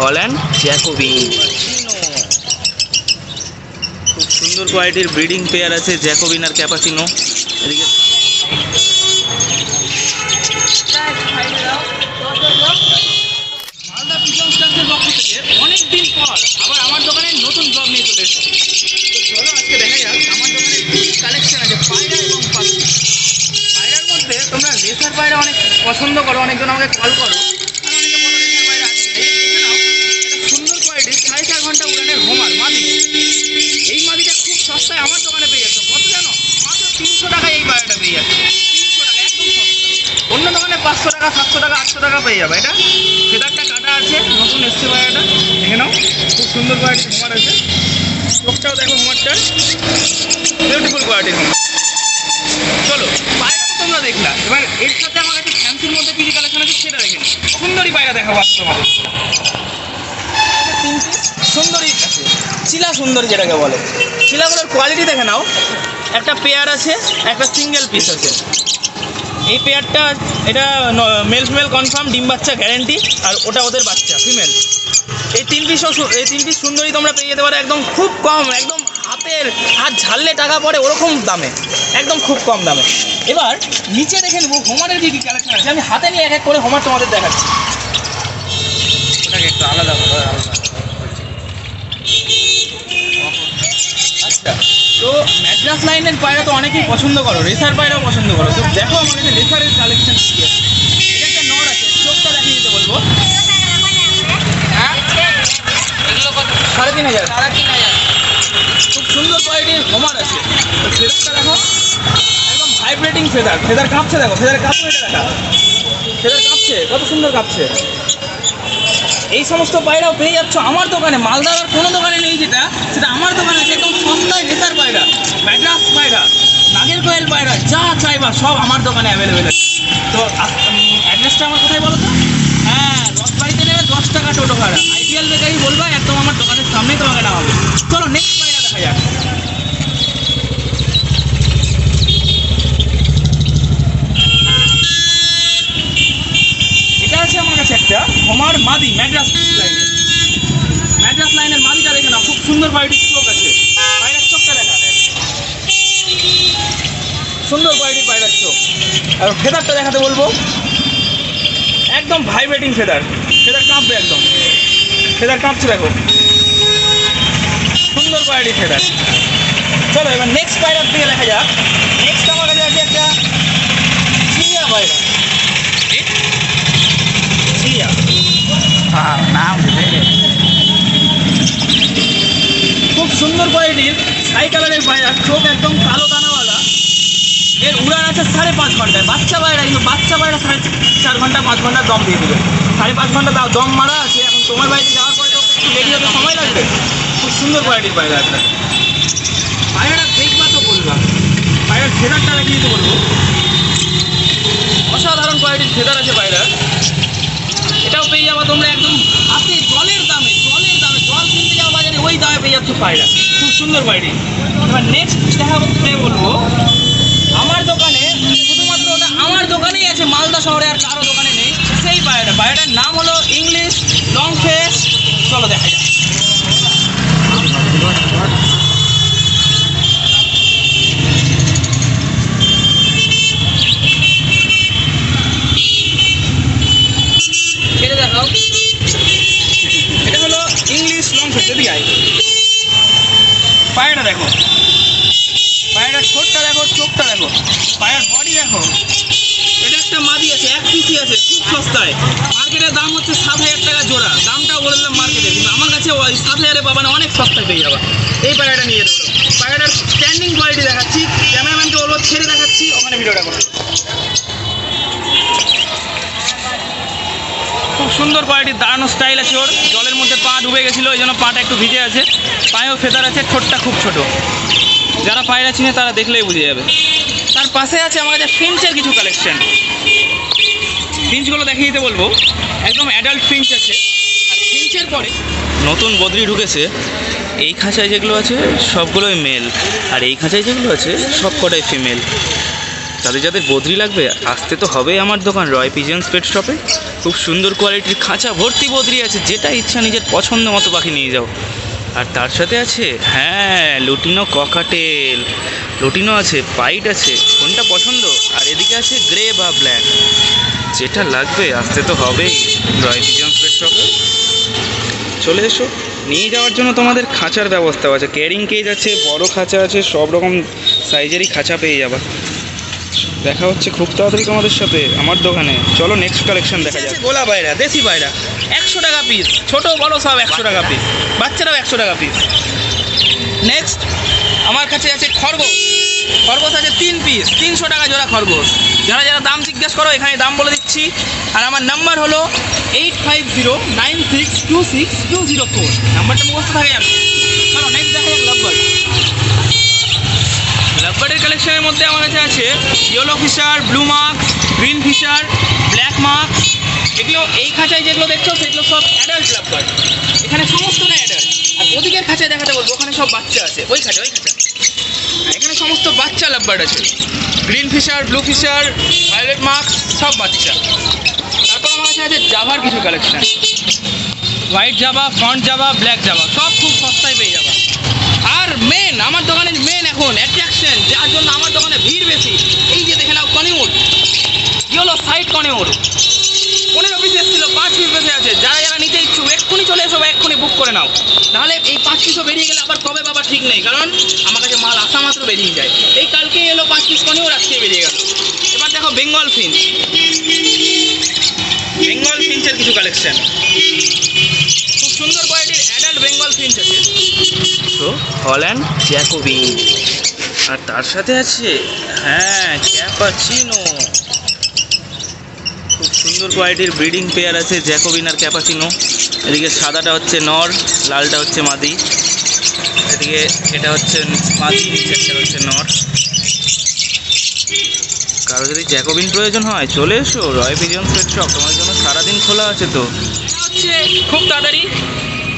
Holland? Jacobin. খুব সুন্দর কোয়ালিটির ব্রিডিং পেয়ার আছে, জ্যাকোবিন আর ক্যাপাচিনো এদিকে আবার আমার দোকানে নতুন নিয়ে চলে তো দেখা যাক আমার দোকানে আছে পায়রার মধ্যে তোমরা পায়রা অনেক পছন্দ করো, অনেকজন আমাকে কল করো। টাকা, সাতশো টাকা, আটশো টাকা পেয়ে যাবে, এটা? ফেদারটা কাটা আছে, নতুন এসছে পায়রাটা দেখে নাও, খুব সুন্দর কোয়ালিটির হোমার আছে। চোখটাও দেখো হোমারটা বিউটিফুল কোয়ালিটির হোমার চলো, পায়রা তো তোমরা দেখলা। এবার এর সাথে আমার কাছে ফ্যান্সির মধ্যে কি কালেকশন আছে সেটা দেখে সুন্দরী পায়রা দেখাবো আজকে তোমাদের। সুন্দরী আছে। চিলা সুন্দরী যেটাকে বলে। চিলাগুলোর কোয়ালিটি দেখে নাও। একটা পেয়ার আছে, একটা সিঙ্গেল পিস আছে। এই পেয়ারটা, এটা মেল ফিমেল কনফার্ম ডিম বাচ্চা গ্যারেন্টি আর ওটা ওদের বাচ্চা ফিমেল এই তিন পিস এই তিন পিস সুন্দরী তোমরা পেয়ে যেতে পারো, একদম খুব কম, একদম হাতের হাত ঝাললে টাকা পড়ে ওরকম দামে, একদম খুব কম দামে। এবার নিচে দেখে নেব, হোমারের কি কি কালেকশন আছে? আমি হাতে নিয়ে এক এক করে হোমার তোমাদের দেখাচ্ছি। ওটাকে একটু আলাদা আলাদা আচ্ছা তো ম্যাড্রাস লাইনের পায়রা তো অনেকেই পছন্দ করো রেসার পায়রাও পছন্দ করো। তো দেখো আমার কাছে রেসারের কালেকশন কি আছে। এটা একটা নর আছে চোখটা দেখিয়ে দিতে বলব। হ্যাঁ সাড়ে তিন হাজার। সাড়ে তিন হাজার। খুব সুন্দর কোয়ালিটির হোমার আছে। তো ফেদারটা দেখো একদম ভাইব্রেটিং ফেদার ফেদার কাঁপছে দেখো ফেদার কাঁপছে এটা দেখা। ফেদার কাঁপছে কত সুন্দর কাঁপছে। এই সমস্ত পায়রাও পেয়ে যাচ্ছ আমার দোকানে। মালদার কোনো দোকানে নেই যেটা, সেটা আমার দোকানে আছে, একদম সস্তায় রেসার পায়রা। ম্যাড্রাস পায়রা, নাগের কোয়েল পায়রা, যা চাইবা সব আমার দোকানে অ্যাভেলেবেল আছে। তো অ্যাড্রেসটা আমার কোথায় বলো তো? হ্যাঁ রথবাড়িতে নেবে দশ টাকা টোটো ভাড়া। আইপিএল বেকারি বলবা, একদম আমার দোকানের সামনেই তোমাকে নেওয়া হবে চলো নেক্সট পায়রা দেখা যাক এটা আছে আমার কাছে হোমার মাদি ম্যাড্রাস লাইনের ম্যাড্রাস লাইনের মাদিটা দেখে নাও খুব সুন্দর কোয়ালিটির চোখ আছে। পায়রার চোখটা দেখা। সুন্দর কোয়ালিটির পায়রার চোখ আর ফেদারটা দেখাতে বলব। একদম ভাইব্রেটিং ফেদার। ফেদার কাঁপবে একদম। ফেদার কাঁপছে দেখো। সুন্দর কোয়ালিটির ফেদার। চলো এবার নেক্সট পায়রার দিকে দেখা যাক। নেক্সট আমার কাছে আছে চিয়া পায়রা চিয়া নাম খুব সুন্দর কোয়ালিটির ছাই কালারের পায়রা চোখ একদম কালো দানাওয়ালা। এর উড়ান আছে সাড়ে পাঁচ ঘন্টায়। বাচ্চা পায়রা কিন্তু বাচ্চা পায়রা সাড়ে চার ঘণ্টা, পাঁচ ঘণ্টা দম দিয়ে দেবে। সাড়ে পাঁচ ঘণ্টা দাও, দম মারা আছে। এখন তোমার বাড়িতে যাওয়ার পরে তো একটু রেডি হতে সময় লাগবে। খুব সুন্দর কোয়ালিটির পায়রা একটা পায়রাটা দেখবা তো বলবা পায়রার ফেদারটা দেখিয়ে তো বলব। অসাধারণ কোয়ালিটির ফেদার আছে পায়রা এটাও পেয়ে যাব তোমরা একদম হাতে জলের দামে জলের দামে। জল কিনতে যাও বাজারে ওই দামে পেয়ে যাচ্ছ পায়রা। সুন্দর বাড়ি এবার নেক্সট দেখা করতে বলব, আমার দোকানে শুধুমাত্র ওটা আমার দোকানেই আছে মালদা শহরে আর কারও দোকানে নেই, সেই বায়োটা বায়োটার নাম হলো ইংলিশ লং ফেস চলো দেখা যাক ছেড়ে দেখাও এটা হলো ইংলিশ লং ফেস এদিকে আয় পায়রাটা দেখো পায়রার ঠোঁটটা দেখো চোখটা দেখো পায়ের বডি দেখো। এটা একটা মাদি আছে এক পিসি আছে খুব সস্তায়। মার্কেটের দাম হচ্ছে সাত হাজার টাকা জোড়া। দামটা বলে দিলাম মার্কেটে কিন্তু আমার কাছে ওই সাত হাজারে পাবা না অনেক সস্তায় পেয়ে যাবা। এই পায়রাটা নিয়ে পারো পায়রাটার স্ট্যান্ডিং কোয়ালিটি দেখাচ্ছি ক্যামেরাম্যানকে বলব ছেড়ে দেখাচ্ছি ওখানে ভিডিওটা করো খুব সুন্দর কোয়ালিটির দাঁড়ানো স্টাইল আছে ওর। জলের মধ্যে পা ডুবে গেছিল ওই জন্য পাটা একটু ভিজে আছে। পায়েও ফেদার আছে ঠোঁটটা খুব ছোট। যারা পায়রা চিনে তারা দেখলেই বুঝে যাবে। পাশে আছে আমার কাছে ফিঞ্চের কিছু কালেকশন ফিঞ্চগুলো দেখিয়ে দিতে বলব। একদম অ্যাডাল্ট ফিঞ্চ আছে। আর ফিঞ্চের পরে নতুন বদলি ঢুকেছে। এই খাঁচায় যেগুলো আছে, সবগুলোই মেল আর এই খাঁচায় যেগুলো আছে সব কটাই ফিমেল তাদের যাদের বদলি লাগবে, আসতে তো হবেই আমার দোকান রয় পিজেন্স পেট শপে খুব খুব সুন্দর কোয়ালিটির খাঁচা ভর্তি বদরি আছে। যেটা ইচ্ছা নিজের পছন্দ মতো পাখি নিয়ে যাও। আর তার সাথে আছে হ্যাঁ লুটিনো ককাটেল। লুটিনো আছে, পাইট আছে, কোনটা পছন্দ? আর এদিকে আছে গ্রে বা ব্ল্যাক। যেটা লাগবে, আসতে তো হবেই। রয় পিজন স্পেট শপে চলে এসো। নিয়ে যাওয়ার জন্য তোমাদের খাঁচার ব্যবস্থাও আছে। ক্যারিং কেজ আছে, বড় খাঁচা আছে সব রকম সাইজেরই খাঁচা পেয়ে যাবা। দেখা হচ্ছে খুব তাড়াতাড়ি তোমাদের সাথে আমার দোকানে। চলো নেক্সট কালেকশন দেখা যাচ্ছে গোলা বাইরা দেশি বাইরা একশো টাকা পিস ছোট বড় সব একশো টাকা পিস বাচ্চারাও একশো টাকা পিস নেক্সট আমার কাছে আছে খরগোশ। খরগোশ আছে তিন পিস তিনশো টাকা জোড়া খরগোশ। যারা যারা দাম জিজ্ঞেস করো এখানে দাম বলে দিচ্ছি। আর আমার নাম্বার হলো eight five zero nine six two six two zero four নাম্বারটা মুখস্থ থাকে জানো? চলো নেক্সট দেখা যাক লাভবার লাভবারের কালেকশনের মধ্যে আমার কাছে আছে yellow fischer blue mark green fischer black mark এগুলো এই খাঁচায় যেগুলো দেখছ, সেগুলো সব অ্যাডাল্ট লাভবার এখানে সমস্তটা অ্যাডাল্ট আর ওদিকের খাঁচায় দেখাতে বলব, ওখানে সব বাচ্চা আছে। ওই খাঁচা ওই খাঁচা এখানে সমস্ত বাচ্চা লাভবার্ড আছে। Green fischer blue fischer violet mark সব বাচ্চা। তারপর আমার কাছে আছে জাভার কিছু collection white java front java black java সব খুব সস্তায় পেয়ে যাবা। আর মেন আমার দোকানের মেন এখন অ্যাট্রাকশন যার জন্য আমার দোকানে ভিড় বেশি এই যে দেখে নাও কনিউড কি হলো সাইড কনিউড পনেরো পিস এসেছিল পাঁচ পিস বেঁচে আছে যারা যারা নিতে ইচ্ছুক এক্ষুনি চলে এসো বা এক্ষুনি বুক করে নাও নাহলে এই পাঁচ পিসও বেরিয়ে গেলে আবার কবে বাবা ঠিক নেই? কারণ আমার কাছে মাল আসা মাত্র বেরিয়ে যায়। এই কালকে এলো পাঁচ পিস কনিউড আজকে বেরিয়ে গেল। এবার দেখো বেঙ্গল ফিঞ্চ। বেঙ্গল ফিঞ্চের কিছু কালেকশন খুব সুন্দর কোয়ালিটির অ্যাডাল্ট বেঙ্গল ফিঞ্চ আছে। তো হল্যান্ড জ্যাকোবিন। আর তার সাথে আছে হ্যাঁ ক্যাপাচিনো সুন্দর কোয়ালিটির ব্রিডিং পেয়ার আছে জ্যাকোবিন আর ক্যাপাসিনো এদিকে সাদাটা হচ্ছে নর লালটা হচ্ছে মাদি এদিকে এটা হচ্ছে মাদি নিচেরটা হচ্ছে নর কারও যদি জ্যাকোবিন প্রয়োজন হয়, চলে এসো। রয় পিজন সেট শপ তোমার জন্য সারাদিন খোলা আছে তো। খুব তাড়াতাড়ি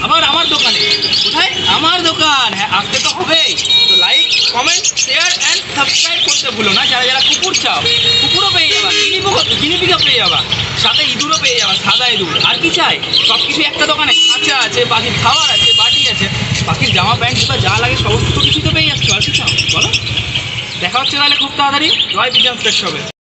আবার আমার দোকানে। কোথায়? আমার দোকান। হ্যাঁ আসতে তো হবেই। তো like comment share and subscribe করতে ভুলো না। যারা যারা কুকুর চাও, কুকুরও পেয়ে যাবা গিনিপিগও গিনিপিগও পেয়ে যাবা। সাথে ইঁদুরও পেয়ে যাবা, সাদা ইঁদুর। আর কি চাই? সব কিছু একটা দোকানে। খাঁচা আছে পাখির খাবার আছে, বাটি আছে। পাখির জামা, প্যান্ট, জুতা, যা লাগে সমস্ত কিছু তো পেয়ে যাচ্ছ। আর কি চাও? বলো। দেখা হচ্ছে তাহলে খুব তাড়াতাড়ি। জয় বিজ্ঞান স্পেস হবে